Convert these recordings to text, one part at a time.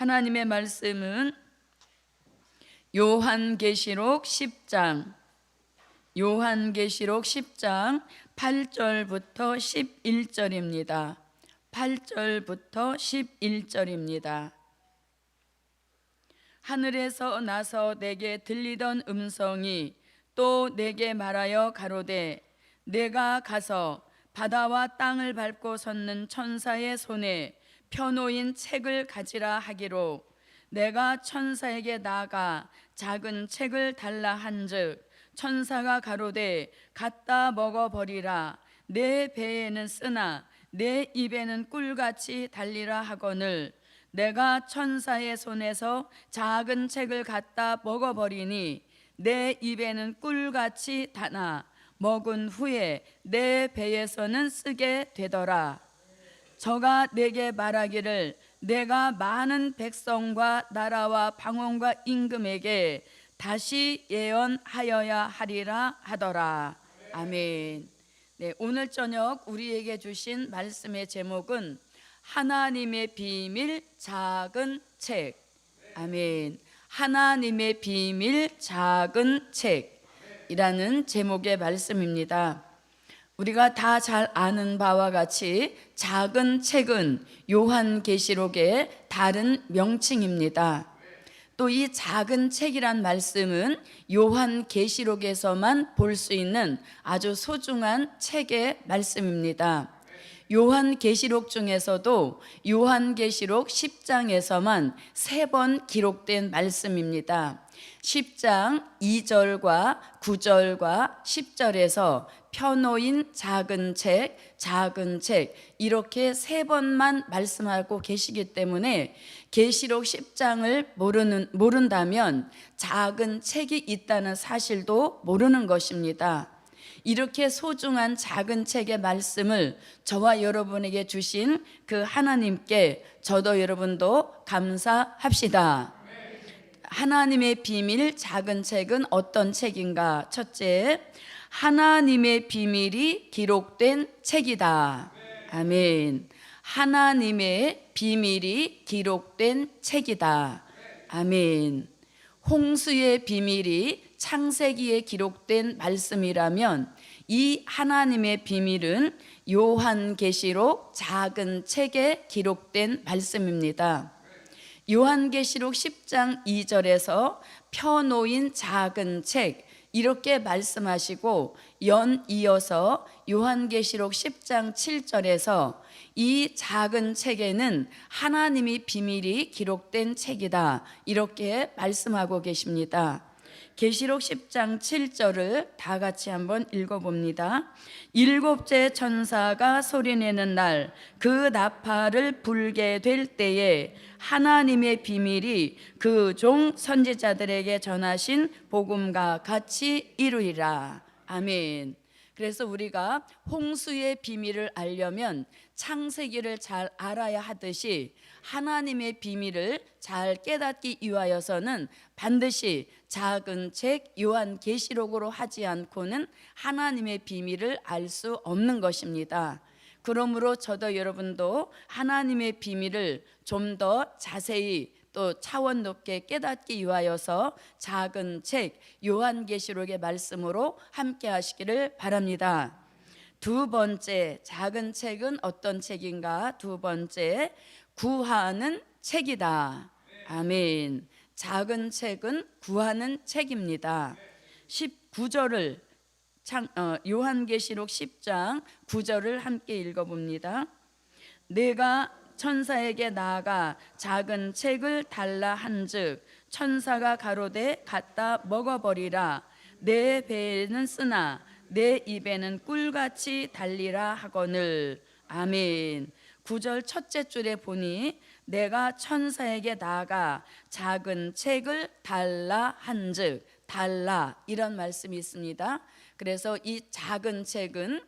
하나님의 말씀은 요한계시록 10장 요한계시록 10장 8절부터 11절입니다. 8절부터 11절입니다. 하늘에서 나서 내게 들리던 음성이 또 내게 말하여 가로되 내가 가서 바다와 땅을 밟고 섰는 천사의 손에 펴놓인 책을 가지라 하기로 내가 천사에게 나가 작은 책을 달라 한즉 천사가 가로되 갖다 먹어 버리라. 내 배에는 쓰나 내 입에는 꿀같이 달리라 하거늘. 내가 천사의 손에서 작은 책을 갖다 먹어 버리니 내 입에는 꿀같이 다나 먹은 후에 내 배에서는 쓰게 되더라 저가 내게 말하기를 내가 많은 백성과 나라와 방언과 임금에게 다시 예언하여야 하리라 하더라. 아멘. 네, 오늘 저녁 우리에게 주신 말씀의 제목은 하나님의 비밀 작은 책. 아멘. 하나님의 비밀 작은 책이라는 제목의 말씀입니다. 우리가 다 잘 아는 바와 같이 작은 책은 요한계시록의 다른 명칭입니다. 또 이 작은 책이란 말씀은 요한계시록에서만 볼 수 있는 아주 소중한 책의 말씀입니다. 요한계시록 중에서도 요한계시록 10장에서만 세 번 기록된 말씀입니다. 10장 2절과 9절과 10절에서 펴놓인 작은 책, 작은 책 이렇게 세 번만 말씀하고 계시기 때문에 계시록 10장을 모르는 모른다면 작은 책이 있다는 사실도 모르는 것입니다. 이렇게 소중한 작은 책의 말씀을 저와 여러분에게 주신 그 하나님께 저도 여러분도 감사합시다. 하나님의 비밀 작은 책은 어떤 책인가? 첫째, 하나님의 비밀이 기록된 책이다. 아멘. 하나님의 비밀이 기록된 책이다. 아멘. 홍수의 비밀이 창세기에 기록된 말씀이라면 이 하나님의 비밀은 요한계시록 작은 책에 기록된 말씀입니다. 요한계시록 10장 2절에서 펴놓인 작은 책 이렇게 말씀하시고 연 이어서 요한계시록 10장 7절에서 이 작은 책에는 하나님이 비밀이 기록된 책이다. 이렇게 말씀하고 계십니다. 계시록 10장 7절을 다 같이 한번 읽어봅니다. 일곱째 천사가 소리내는 날 그 나팔을 불게 될 때에 하나님의 비밀이 그 종 선지자들에게 전하신 복음과 같이 이루리라. 아멘. 그래서 우리가 홍수의 비밀을 알려면 창세기를 잘 알아야 하듯이 하나님의 비밀을 잘 깨닫기 위하여서는 반드시 작은 책 요한 계시록으로 하지 않고는 하나님의 비밀을 알 수 없는 것입니다. 그러므로 저도 여러분도 하나님의 비밀을 좀 더 자세히 또 차원 높게 깨닫기 위하여서 작은 책 요한계시록의 말씀으로 함께 하시기를 바랍니다. 두 번째 작은 책은 어떤 책인가? 두 번째 구하는 책이다. 아멘. 작은 책은 구하는 책입니다. 19절을 창, 어, 요한계시록 10장 9절을 함께 읽어봅니다. 내가 천사에게 나아가 작은 책을 달라 한즉 천사가 가로되 갖다 먹어버리라. 내 배에는 쓰나 내 입에는 꿀같이 달리라 하거늘. 아멘. 9절 첫째 줄에 보니 내가 천사에게 나아가 작은 책을 달라 한즉 달라 이런 말씀이 있습니다. 그래서 이 작은 책은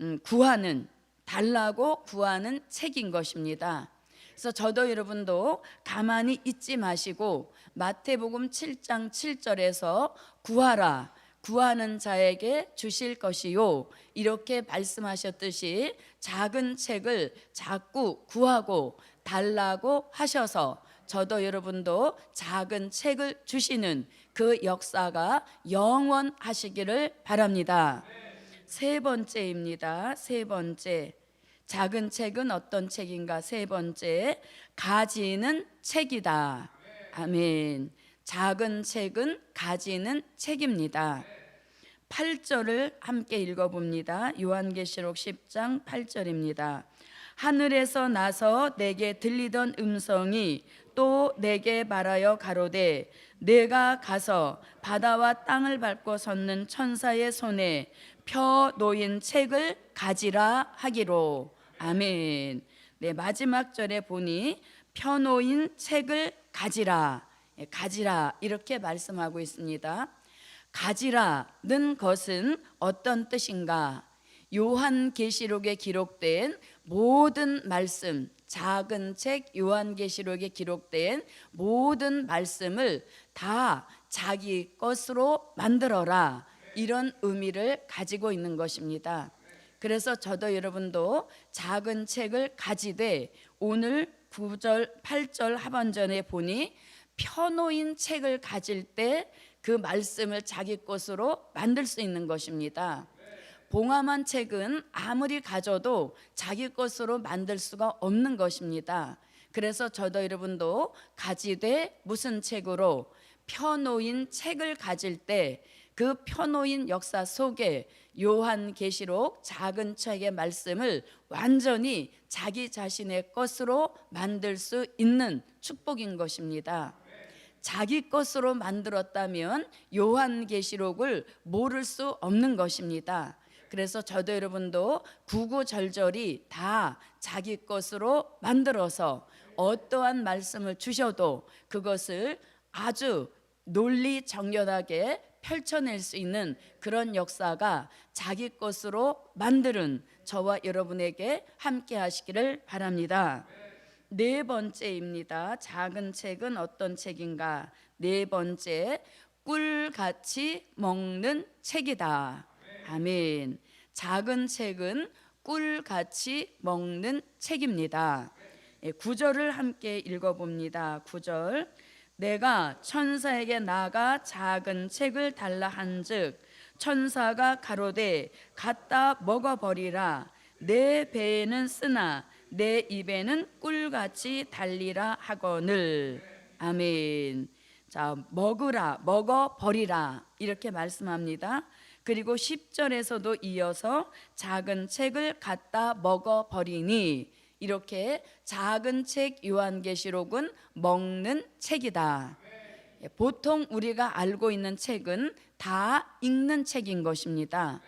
음, 구하는 달라고 구하는 책인 것입니다. 그래서 저도 여러분도 가만히 있지 마시고 마태복음 7장 7절에서 구하라 구하는 자에게 주실 것이요 이렇게 말씀하셨듯이 작은 책을 자꾸 구하고 달라고 하셔서 저도 여러분도 작은 책을 주시는 그 역사가 영원하시기를 바랍니다. 세 번째입니다. 세 번째. 작은 책은 어떤 책인가? 세 번째. 가지는 책이다. 아멘. 작은 책은 가지는 책입니다. 8절을 함께 읽어봅니다. 요한계시록 10장 8절입니다. 하늘에서 나서 내게 들리던 음성이 또 내게 말하여 가로되 내가 가서 바다와 땅을 밟고 섰는 천사의 손에 펴 놓인 책을 가지라 하기로 아멘. 네 마지막 절에 보니 펴 놓인 책을 가지라 예, 가지라 이렇게 말씀하고 있습니다. 가지라는 것은 어떤 뜻인가? 요한계시록에 기록된 모든 말씀, 작은 책 요한계시록에 기록된 모든 말씀을 다 자기 것으로 만들어라. 이런 의미를 가지고 있는 것입니다. 그래서 저도 여러분도 작은 책을 가지되 오늘 9절, 8절 하반전에 보니 펴놓인 책을 가질 때 그 말씀을 자기 것으로 만들 수 있는 것입니다. 봉함한 책은 아무리 가져도 자기 것으로 만들 수가 없는 것입니다. 그래서 저도 여러분도 가지되 무슨 책으로 펴놓인 책을 가질 때 그 펴놓인 역사 속에 요한 계시록 작은 책의 말씀을 완전히 자기 자신의 것으로 만들 수 있는 축복인 것입니다. 자기 것으로 만들었다면 요한 계시록을 모를 수 없는 것입니다. 그래서 저도 여러분도 구구절절이 다 자기 것으로 만들어서 어떠한 말씀을 주셔도 그것을 아주 논리 정연하게 펼쳐낼 수 있는 그런 역사가 자기 것으로 만드는 저와 여러분에게 함께 하시기를 바랍니다. 네 번째입니다. 작은 책은 어떤 책인가? 네 번째, 꿀같이 먹는 책이다. 아멘. 작은 책은 꿀같이 먹는 책입니다. 예, 구절을 함께 읽어봅니다. 구절. 내가 천사에게 나가 작은 책을 달라 한즉 천사가 가로되 갖다 먹어버리라. 내 배에는 쓰나 내 입에는 꿀같이 달리라 하거늘. 아멘. 자 먹으라 먹어버리라. 이렇게 말씀합니다. 그리고 10절에서도 이어서 작은 책을 갖다 먹어버리니 이렇게 작은 책 요한계시록은 먹는 책이다. 예, 보통 우리가 알고 있는 책은 다 읽는 책인 것입니다.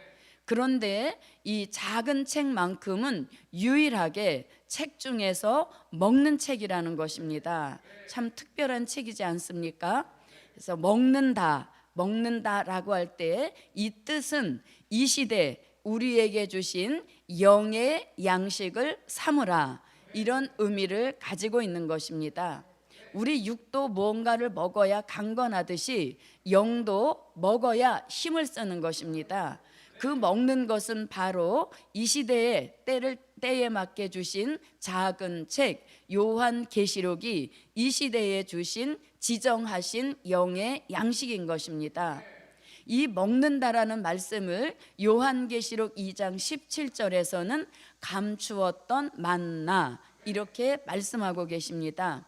그런데 이 작은 책만큼은 유일하게 책 중에서 먹는 책이라는 것입니다. 참 특별한 책이지 않습니까? 그래서 먹는다, 먹는다라고 할 때 이 뜻은 이 시대 우리에게 주신 영의 양식을 삼으라 이런 의미를 가지고 있는 것입니다. 우리 육도 무언가를 먹어야 강건하듯이 영도 먹어야 힘을 쓰는 것입니다. 그 먹는 것은 바로 이 시대의 때를 때에 맞게 주신 작은 책 요한 계시록이 이 시대에 주신 지정하신 영의 양식인 것입니다. 이 먹는다라는 말씀을 요한계시록 2장 17절에서는 감추었던 만나 이렇게 말씀하고 계십니다.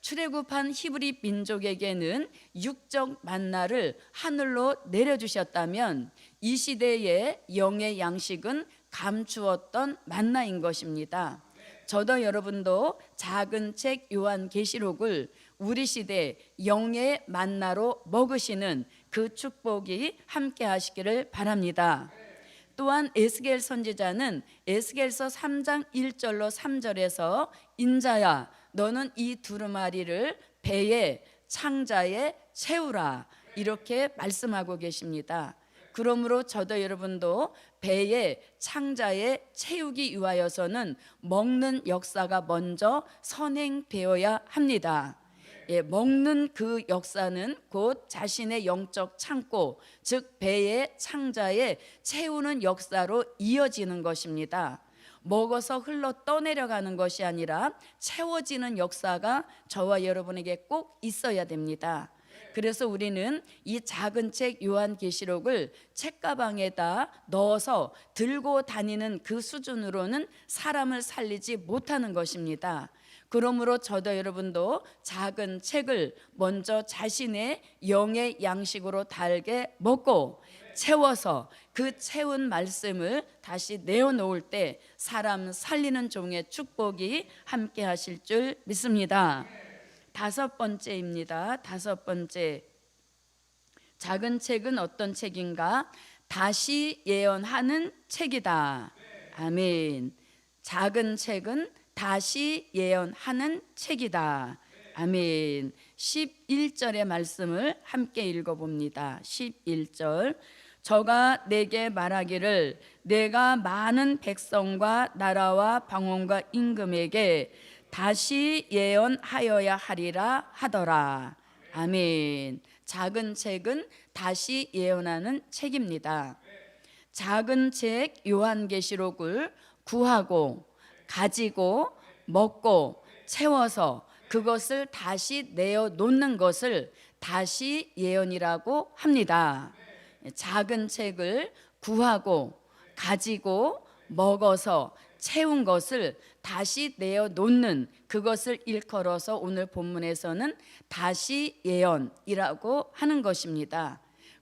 출애굽한 히브리 민족에게는 육적 만나를 하늘로 내려주셨다면 이 시대의 영의 양식은 감추었던 만나인 것입니다. 저도 여러분도 작은 책 요한계시록을 우리 시대 영의 만나로 먹으시는 그 축복이 함께 하시기를 바랍니다. 또한 에스겔 선지자는 에스겔서 3장 1절로 3절에서 인자야 너는 이 두루마리를 배에 창자에 채우라 이렇게 말씀하고 계십니다. 그러므로 저도 여러분도 배에 창자에 채우기 위하여서는 먹는 역사가 먼저 선행되어야 합니다. 예, 먹는 그 역사는 곧 자신의 영적 창고, 즉 배의 창자에 채우는 역사로 이어지는 것입니다. 먹어서 흘러 떠내려가는 것이 아니라 채워지는 역사가 저와 여러분에게 꼭 있어야 됩니다. 그래서 우리는 이 작은 책 요한계시록을 책가방에다 넣어서 들고 다니는 그 수준으로는 사람을 살리지 못하는 것입니다. 그러므로 저도 여러분도 작은 책을 먼저 자신의 영의 양식으로 달게 먹고 채워서 그 채운 말씀을 다시 내어놓을 때 사람 살리는 종의 축복이 함께 하실 줄 믿습니다. 다섯 번째입니다. 다섯 번째. 작은 책은 어떤 책인가? 다시 예언하는 책이다. 아멘. 작은 책은 다시 예언하는 책이다. 아멘. 11절의 말씀을 함께 읽어 봅니다. 11절. 저가 내게 말하기를 내가 많은 백성과 나라와 방언과 임금에게 다시 예언하여야 하리라 하더라. 아멘. 작은 책은 다시 예언하는 책입니다. 작은 책 요한계시록을 구하고 가지고 먹고 채워서 그것을 다시 내어 놓는 것을 다시 예언이라고 합니다. 작은 책을 구하고 가지고 먹어서 채운 것을 다시 내어 놓는 그것을 일컬어서 오늘 본문에서는 다시 예언이라고 하는 것입니다.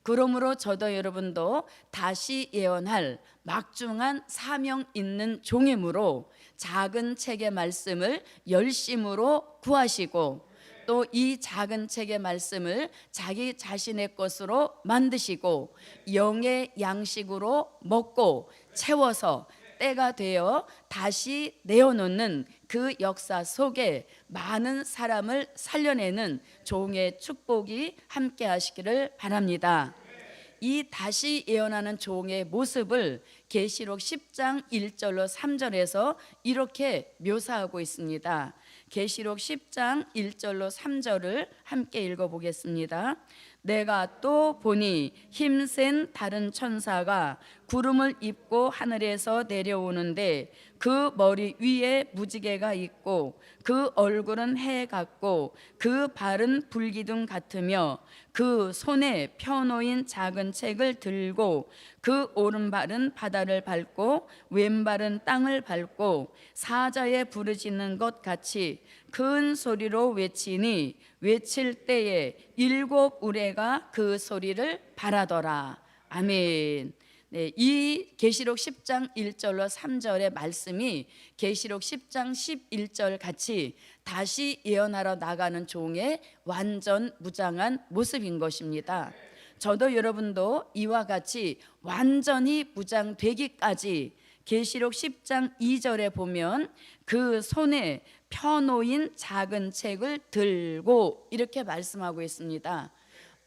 그러므로 저도 여러분도 다시 예언할 막중한 사명 있는 종이므로 작은 책의 말씀을 열심으로 구하시고 또이 작은 책의 말씀을 자기 자신의 것으로 만드시고 영의 양식으로 먹고 채워서 때가 되어 다시 내어놓는 그 역사 속에 많은 사람을 살려내는 종의 축복이 함께 하시기를 바랍니다. 이 다시 예언하는 종의 모습을 계시록 10장 1절로 3절에서 이렇게 묘사하고 있습니다. 계시록 10장 1절로 3절을 함께 읽어 보겠습니다. 내가 또 보니 힘센 다른 천사가 구름을 입고 하늘에서 내려오는데 그 머리 위에 무지개가 있고 그 얼굴은 해 같고 그 발은 불기둥 같으며 그 손에 펴놓인 작은 책을 들고 그 오른발은 바다를 밟고 왼발은 땅을 밟고 사자에 부르짖는 것 같이 큰 소리로 외치니 외칠 때에 일곱 우레가 그 소리를 바라더라. 아멘. 네, 이 계시록 10장 1절로 3절의 말씀이 계시록 10장 11절 같이 다시 예언하러 나가는 종의 완전 무장한 모습인 것입니다. 저도 여러분도 이와 같이 완전히 무장되기까지 계시록 10장 2절에 보면 그 손에 펴놓인 작은 책을 들고 이렇게 말씀하고 있습니다.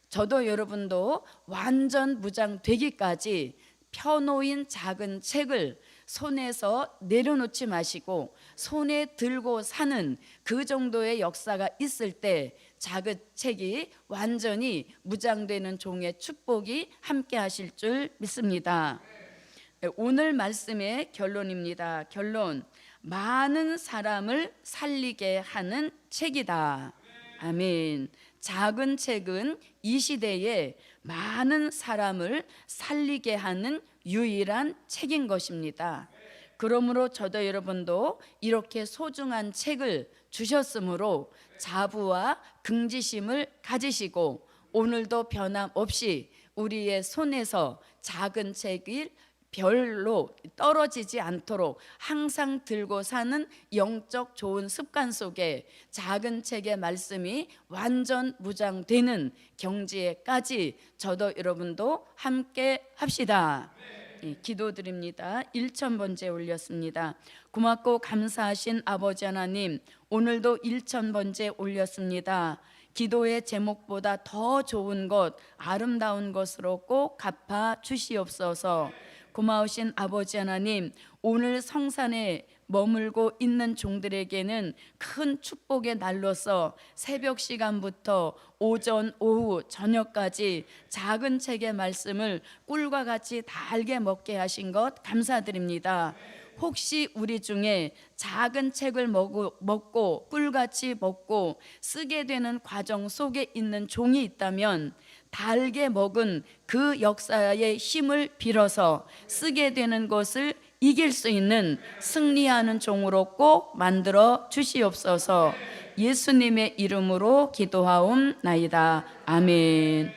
저도 여러분도 완전 무장되기까지 펴놓인 작은 책을 손에서 내려놓지 마시고 손에 들고 사는 그 정도의 역사가 있을 때 작은 책이 완전히 무장되는 종의 축복이 함께 하실 줄 믿습니다. 오늘 말씀의 결론입니다. 결론. 많은 사람을 살리게 하는 책이다. 아멘. 작은 책은 이 시대에 많은 사람을 살리게 하는 유일한 책인 것입니다. 그러므로 저도 여러분도 이렇게 소중한 책을 주셨으므로 자부와 긍지심을 가지시고 오늘도 변함없이 우리의 손에서 작은 책을 별로 떨어지지 않도록 항상 들고 사는 영적 좋은 습관 속에 작은 책의 말씀이 완전 무장되는 경지에까지 저도 여러분도 함께 합시다. 예, 기도드립니다. 1천 번째 올렸습니다. 고맙고 감사하신 아버지 하나님, 오늘도 1천 번째 올렸습니다. 기도의 제목보다 더 좋은 것, 아름다운 것으로 꼭 갚아 주시옵소서. 고마우신 아버지 하나님, 오늘 성산에 머물고 있는 종들에게는 큰 축복의 날로서 새벽 시간부터 오전, 오후, 저녁까지 작은 책의 말씀을 꿀과 같이 달게 먹게 하신 것 감사드립니다. 혹시 우리 중에 작은 책을 먹고, 먹고 꿀같이 먹고 쓰게 되는 과정 속에 있는 종이 있다면 달게 먹은 그 역사의 힘을 빌어서 쓰게 되는 것을 이길 수 있는 승리하는 종으로 꼭 만들어 주시옵소서 예수님의 이름으로 기도하옵나이다. 아멘.